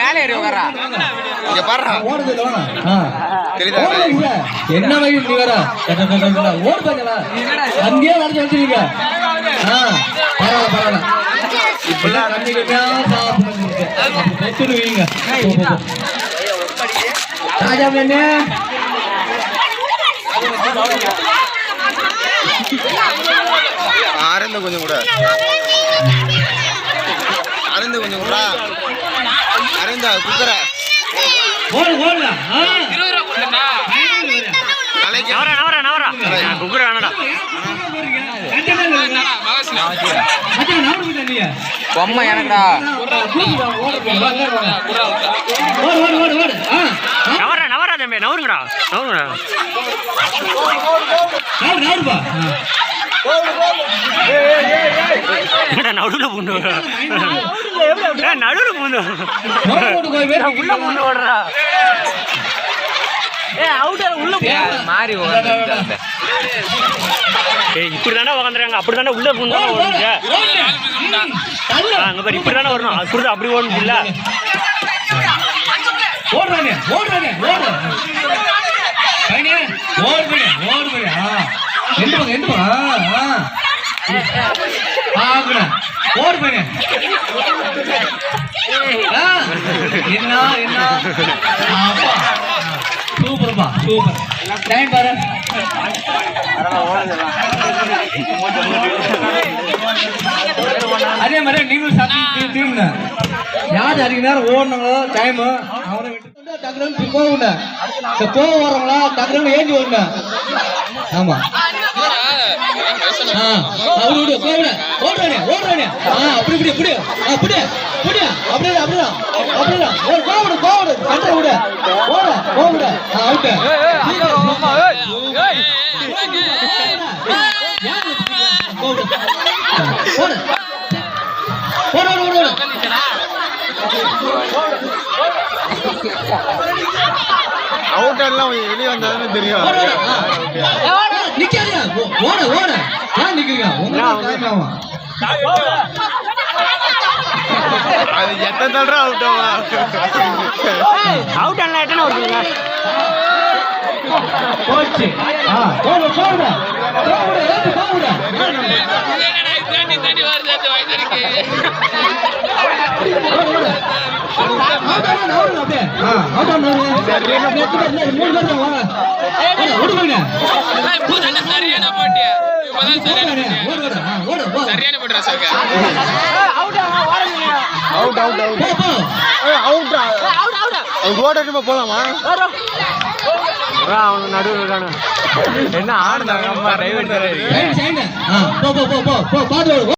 மேலே ஏறி உட்காரா இங்க. தெரியுதா? என்ன வயல் நீ வேற டட, டட, டட, டட. ஓடு பாருங்களா அங்கேயே வச்சிருக்கீங்க பரவாயில்ல பரவாயில்ல இப்பெல்லாம். ராஜா என்ன ஆரந்த கொஞ்சம் கூட ஆரந்த கொஞ்சம் கூட அரந்தா குக்கர. பொம்மை எனக்குடா. நவரா நவரா தம்பி நவருங்கடா. நவருங்கடா. நடுவுல? ஏய், நடுவுல வர்றா. உள்ள பூண்டு ஓடுறா ஏ அவுட் உள்ள மாறி ஏய் இப்படி தானே உட்காந்துருக்காங்க அப்படி தானே உள்ள பூந்து ஓடுங்க அங்க பாரு இப்படி தானே வரணும். அப்படி தான் அப்படி ஓடணும் இல்ல ஓடுறானே ஓடுறானே ஓடு பையனே ஓடு பையனே ஓடு ஓடு பையனே. என்ன என்ன? சூப்பர்ப்பா சூப்பர் டைம் பாரு. அதே மாதிரி நீங்களும் திரும்பின யார் அதிக நேரம் டைம் அவனை டக்குனு போகணும் இந்த போக வர்றவங்களா டக்குனு ஏஞ்சி வரணும் ஆமா. அவரு போவிட ஓடுறானே ஓடுறானே. ஆ அப்படி இப்படி இப்படி. ஆ இப்படி இப்படி. அப்படியே அப்படியே ஓடு கட்ட விடு ஓட ஆ எல்லாம் வெளியே வந்தாலும் தெரியும். நிக்காதீங்க ஓ- ஓட ஓட. ஏன் நிக்கிறீங்க அது எத்த தடவை அவுட் ஆகும் அவுட் எல்லாம் எத்தனை வருதுங்க போச்சு. ஆ போடு போடு போடு ஏத்து போடு. Out out out out out ஓடட்டுமா போலாமா நடுவில் என்ன ஆடுனாங்க அம்மா போ போ போ போ போ